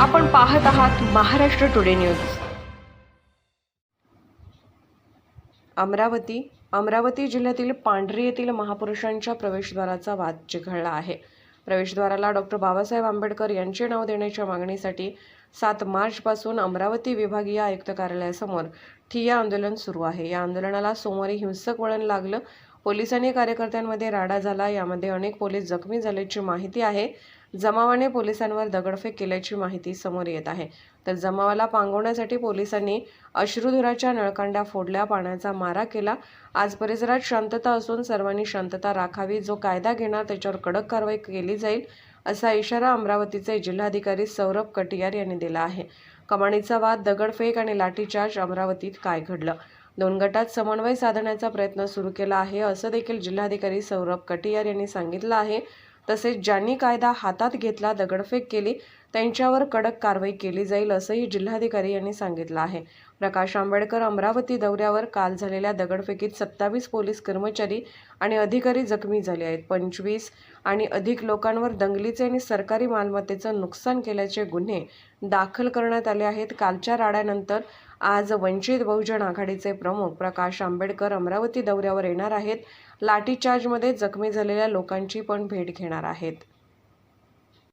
आपण पाहत आहात महाराष्ट्र टुडे न्यूज. अमरावती अमरावती जिल्ह्यातील पांढरी येथील महापुरुषांच्या प्रवेशद्वाराचा वाद चिघळला आहे. प्रवेशद्वाराला डॉक्टर बाबासाहेब आंबेडकर यांचे नाव देण्याच्या मागणीसाठी सात मार्चपासून अमरावती विभागीय आयुक्त कार्यालयासमोर ठिय्या आंदोलन सुरू आहे. या आंदोलनाला सोमवारी हिंसक वळण लागलं. पोलिसांनी कार्यकर्त्यांमध्ये राडा झाला. यामध्ये अनेक पोलीस जखमी झाल्याची माहिती आहे. जमावाने पोलिसांवर दगडफेक केल्याची माहिती समोर येत आहे. तर जमावाला पांगवण्यासाठी पोलिसांनी अश्रुधुराच्या नळकांड्या फोडल्या पाण्याचा मारा केला. आज परिसरात शांतता असून सर्वांनी शांतता राखावी जो कायदा घेणार त्याच्यावर कडक कारवाई केली जाईल असा इशारा अमरावतीचे जिल्हाधिकारी सौरभ कटियार यांनी दिला आहे. कमानीचा वाद दगडफेक आणि लाठीचार्ज अमरावतीत काय घडलं? दोन गटात समन्वय साधण्याचा प्रयत्न सुरू केला आहे असं देखील जिल्हाधिकारी सौरभ कटियार यांनी सांगितलं आहे. तसेच ज्यांनी कायदा हातात घेतला दगडफेक केली त्यांच्यावर कडक कारवाई केली जाईल असंही जिल्हाधिकारी यांनी सांगितलं आहे. प्रकाश आंबेडकर अमरावती दौऱ्यावर काल झालेल्या दगडफेकीत सत्तावीस पोलीस कर्मचारी आणि अधिकारी जखमी झाले आहेत. पंचवीस आणि अधिक लोकांवर दंगलीचे आणि सरकारी मालमत्तेचं नुकसान केल्याचे गुन्हे दाखल करण्यात आले आहेत. कालच्या राड्यानंतर आज वंचित बहुजन आघाडीचे प्रमुख प्रकाश आंबेडकर अमरावती दौऱ्यावर येणार आहेत. लाठीचार्जमध्ये जखमी झालेल्या लोकांची पण भेट घेणार आहेत.